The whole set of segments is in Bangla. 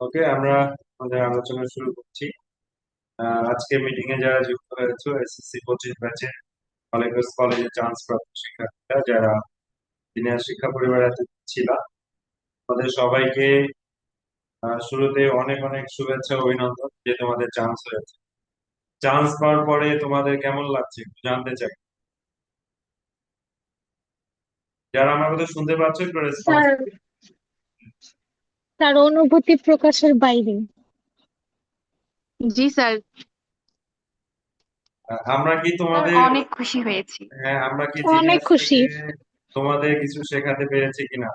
ওকে আমরা আমাদের আলোচনা শুরু করছি। আজকে মিটিং এ যারা যুক্ত হয়েছে এসএসসি পঁচিশ ব্যাচের কলেজ কলেজে চান্স প্রাপ্ত শিক্ষার্থীরা যারা সিনিয়র শিক্ষা পরিবারে ছিল তাদের সবাইকে শুরুতে অনেক অনেক শুভেচ্ছা অভিনন্দন যে তোমাদের চান্স হয়েছে চান্স পাওয়ার পরে তোমাদের কেমন লাগছে একটু জানতে চাই। যারা আমার কথা শুনতে পাচ্ছ একটু রেসপন্স তার অনুভূতি প্রকাশের বাইরে। জি স্যার। আমরা কি তোমাদের অনেক খুশি হয়েছি। হ্যাঁ আমরা কি অনেক খুশি। তোমাদের কিছু শেখাতে পেরেছি কিনা?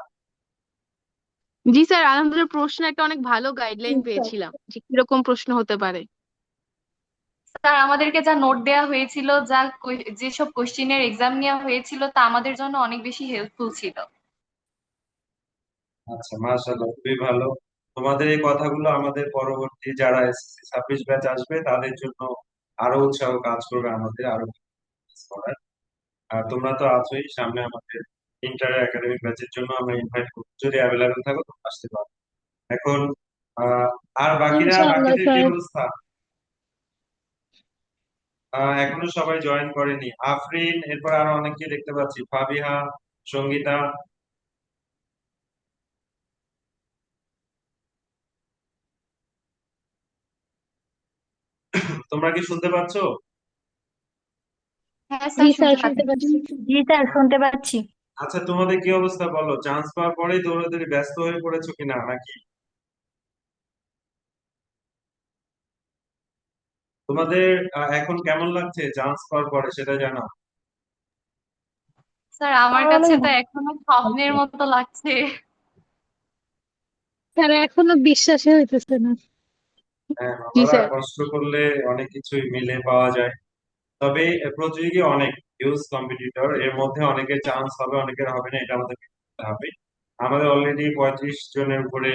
জি স্যার আলহামদুলিল্লাহ প্রশ্ন একটা অনেক ভালো গাইডলাইন পেয়েছিলাম যে কীরকম প্রশ্ন হতে পারে। স্যার আমাদেরকে যা নোট দেওয়া হয়েছিল যা যেসব কোশ্চেনের এক্সাম নেওয়া হয়েছিল তা আমাদের জন্য অনেক বেশি হেল্পফুল ছিল। আচ্ছা মাশাআল্লাহ খুবই ভালো। তোমাদের এই কথাগুলো আমাদের পরবর্তী যারা এসএসসি ছাব্বিশ ব্যাচ আসবে তাদের জন্য আরও উৎসাহ কাজ করবে আমাদের আরও করার। আর তোমরা তো আছোই সামনে আমাদের ইন্টার একাডেমিক ব্যাচের জন্য আমরা ইনভাইট করব। যদি অ্যাভেলেবেল থাকো তোমরা আসতে পারো। এখন আহ, আর বাকিরা ইনশাআল্লাহ, বাকিদের কি স্যার। অবস্থা? আহ, এখনও সবাই জয়েন করেনি। আফরিন এরপর আরও অনেককে দেখতে পাচ্ছি। ফাবিহা সঙ্গীতা তোমরা কি শুনতে পাচ্ছ? হ্যাঁ জি স্যার স্যার শুনতে পাচ্ছি। পাচ্ছি জি স্যার শুনতে পাচ্ছি। আচ্ছা তোমাদের কি অবস্থা বলো? চান্স পাওয়ার পরেই দৌড়াদৌড়ি ব্যস্ত হয়ে পড়েছো কিনা নাকি? তোমাদের আহ, এখন কেমন লাগছে চান্স পাওয়ার পরে সেটা জানাও। স্যার আমার কাছে তো এখনও স্বপ্নের মতো লাগছে। স্যার এখনও বিশ্বাসই হইতেছে না। জি, বাবারা স্যার। কষ্ট করলে অনেক কিছুই মিলে পাওয়া যায়। তবে প্রতিযোগী অনেক হিউজ কম্পিটিটর এর মধ্যে অনেকের চান্স হবে অনেকের হবে না এটা আমাদের হবে। আমাদের অলরেডি পঁয়ত্রিশ জনের উপরে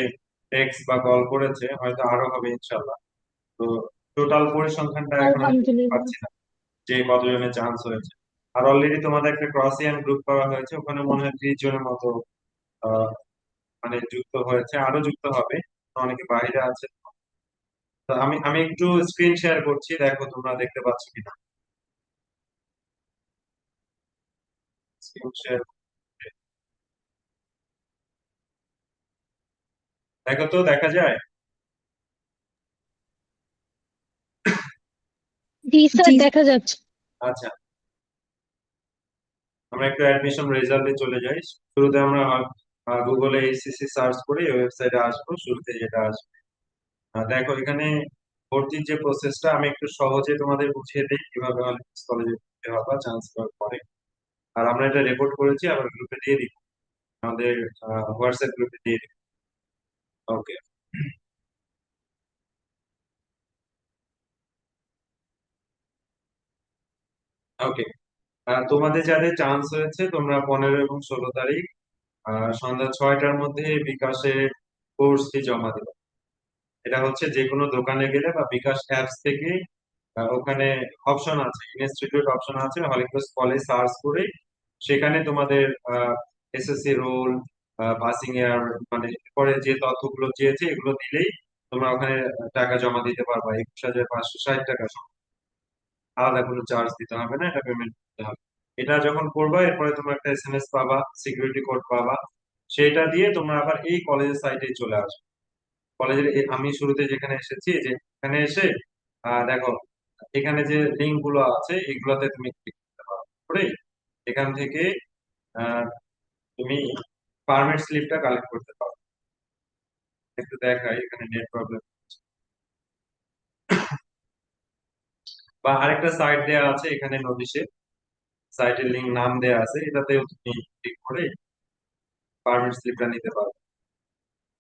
টেক্সট বা কল করেছে হয়তো আরও হবে ইনশাল্লাহ তো টোটাল পরিসংখ্যানটা এখন পারছি না যে কতজনের চান্স হয়েছে। আর অলরেডি তোমাদের একটা ক্রসিয়ান গ্রুপ করা হয়েছে ওখানে মনে হয় ত্রিশ জনের মতো আহ, মানে যুক্ত হয়েছে আরও যুক্ত হবে। অনেকে বাইরে আছে। আমি আমি একটু স্ক্রিন শেয়ার করছি দেখো তোমরা দেখতে পাচ্ছ কিনা। স্ক্রিন শেয়ার দেখো তো দেখা যায়? জি স্যার দেখা যাচ্ছে। আচ্ছা। আমরা একটু অ্যাডমিশন রেজাল্টে চলে যাই। শুরুতে আমরা গুগলে এইচএসসি সার্চ করে এই ওয়েবসাইটে আসব শুরুতে যেটা আসবে। দেখো, এখানে ভর্তির যে প্রসেসটা আমি একটু সহজে তোমাদের বুঝিয়ে দিই কীভাবে হলিডেজ কলেজে ভর্তি হওয়া চান্স পাওয়ার পরে। আর আমরা এটা রেকর্ড করেছি, আবার গ্রুপে দিয়ে দিব। আমাদের হোয়াটসঅ্যাপ গ্রুপে দিয়ে দিব। ওকে ওকে তোমাদের যাদের চান্স হয়েছে তোমরা পনেরো এবং ষোলো তারিখ সন্ধ্যা ছয়টার মধ্যে বিকাশে কোর্স ফি জমা দেবে। এটা হচ্ছে যে কোনো দোকানে গেলে বা বিকাশ অ্যাপস থেকে ওখানে অপশন আছে, ইনস্টিটিউট অপশন আছে, হলিক্রস কলেজ সার্চ করে সেখানে তোমাদের এসএসসি রোল পাসিং ইয়ার মানে পরে যে তথ্যগুলো চেয়েছে এগুলো দিলেই তোমরা ওখানে টাকা জমা দিতে পারবা, একুশ হাজার পাঁচশো ষাট টাকা আলাদা কোনো চার্জ দিতে হবে না, এটা পেমেন্ট করতে হবে। এটা যখন করবা, এরপরে তোমরা একটা এস এম এস পাবা সিকিউরিটি কোড পাবা, সেটা দিয়ে তোমরা আবার এই কলেজের সাইটে চলে আসবে। কলেজের আমি শুরুতে যেখানে এসেছি, যে এখানে এসে দেখো, এখানে যে লিঙ্কগুলো আছে, এগুলোতে তুমি ক্লিক করতে পারো। করে এখান থেকে তুমি পারমিট স্লিপটা কালেক্ট করতে পারো। একটু দেখাই, এখানে নেট প্রবলেম বা আরেকটা সাইট দেয়া আছে, এখানে নোটিশে সাইটের লিঙ্ক নাম দেয়া আছে, এটাতেও তুমি ক্লিক করে পারমিট স্লিপটা নিতে পারো।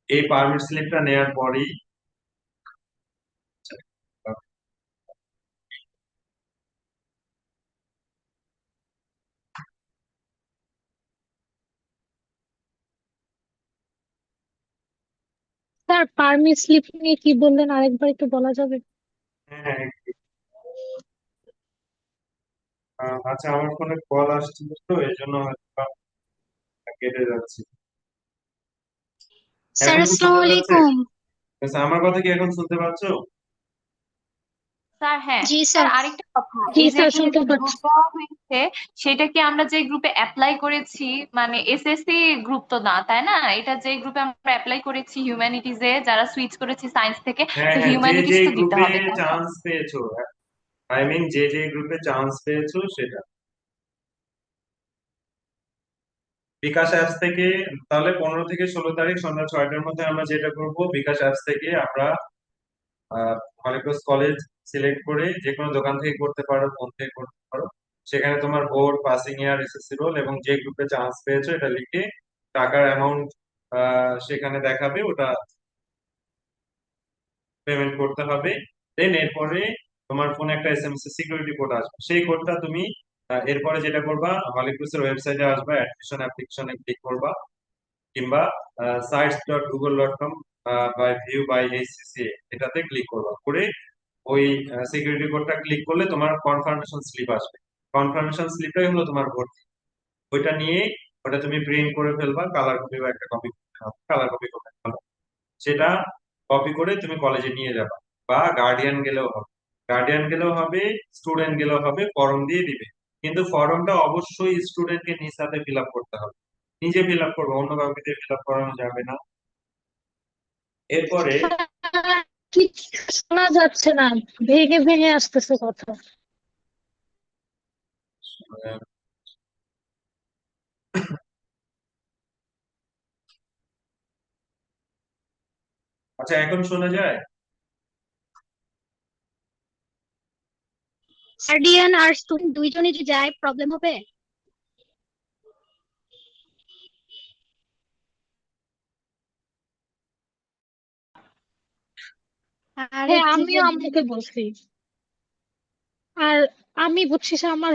এই পারমিট স্লিপটা নেওয়ার পরেই স্যার পারমিট স্লিপ নিয়ে কি বললেন? আরেকবার একটু বলা যাবে? হ্যাঁ হ্যাঁ, আচ্ছা আমার ফোনে কল আসছিল তো এই জন্য কেটে যাচ্ছে। স্যার আসসালামু আলাইকুম। আচ্ছা, আমার কথা কি এখন শুনতে পাচ্ছ? স্যার হ্যাঁ। জি স্যার আরেকটা কথা। জি স্যার শুনতে হয়েছে সেটা কি আমরা যে গ্রুপে অ্যাপ্লাই করেছি মানে এসএসসি গ্রুপ তো না তাই না? এটা যে গ্রুপে আমরা অ্যাপ্লাই করেছি হিউম্যানিটিজে যারা সুইচ করেছি সায়েন্স থেকে হ্যাঁ তো হ্যাঁ হিউম্যানিটিজ তো দিতে হবে চান্স পেয়েছ আই মিন যে যে গ্রুপে চান্স পেয়েছ সেটা। বিকাশ অ্যাপস থেকে, তাহলে পনেরো থেকে ষোলো তারিখ সন্ধ্যা ছয়টার মধ্যে আমরা যেটা করব, বিকাশ অ্যাপস থেকে আমরা হলিক্রস কলেজ সিলেক্ট করে যে কোনো দোকান থেকে করতে পারো ফোন থেকে করতে পারো। সেখানে তোমার board passing year SSC roll এবং যে গ্রুপে চান্স পেয়েছ এটা লিখে টাকার অ্যামাউন্ট সেখানে দেখাবে, ওটা পেমেন্ট করতে হবে। দেন এরপরে তোমার ফোনে একটা এসএমএস সিকিউরিটি কোড আসবে। সেই কোডটা তুমি এরপরে যেটা করবা হলিক্রুসের ওয়েবসাইটে আসবা অ্যাডমিশন অ্যাপ্লিকেশনে ক্লিক করবা, কিংবা sites dot Google dot com by view by HSC এটাতে ক্লিক করবা। করে ওই সিকিউরিটি কোডটা ক্লিক করলে তোমার কনফার্মেশন স্লিপ আসবে। কনফার্মেশন স্লিপটাই হলো তোমার ভর্তি। ওইটা নিয়ে ওটা তুমি প্রিন্ট করে ফেলবা কালার কপি বা একটা কপি কালার কপি করে ফেলবা। সেটা কপি করে তুমি কলেজে নিয়ে যাবা। বা গার্ডিয়ান গেলেও হবে। গার্ডিয়ান গেলেও হবে স্টুডেন্ট গেলেও হবে ফর্ম দিয়ে দিবে। কিন্তু ফর্মটা অবশ্যই স্টুডেন্টকে নিজ হাতে ফিল আপ করতে হবে। নিজে ফিল আপ করব অন্য কাউকে দিয়ে ফিল আপ করানো যাবে না। এরপরে কিছু শোনা যাচ্ছে না ভেঙে ভেঙে আসতেছে কথা। আচ্ছা এখন শোনা যায়? গার্ডিয়ান আর স্টুডেন্ট দুইজনই যদি যায় প্রবলেম হবে? আর আমিও আমাকে বলছি। আর আমি বুঝছিস আমার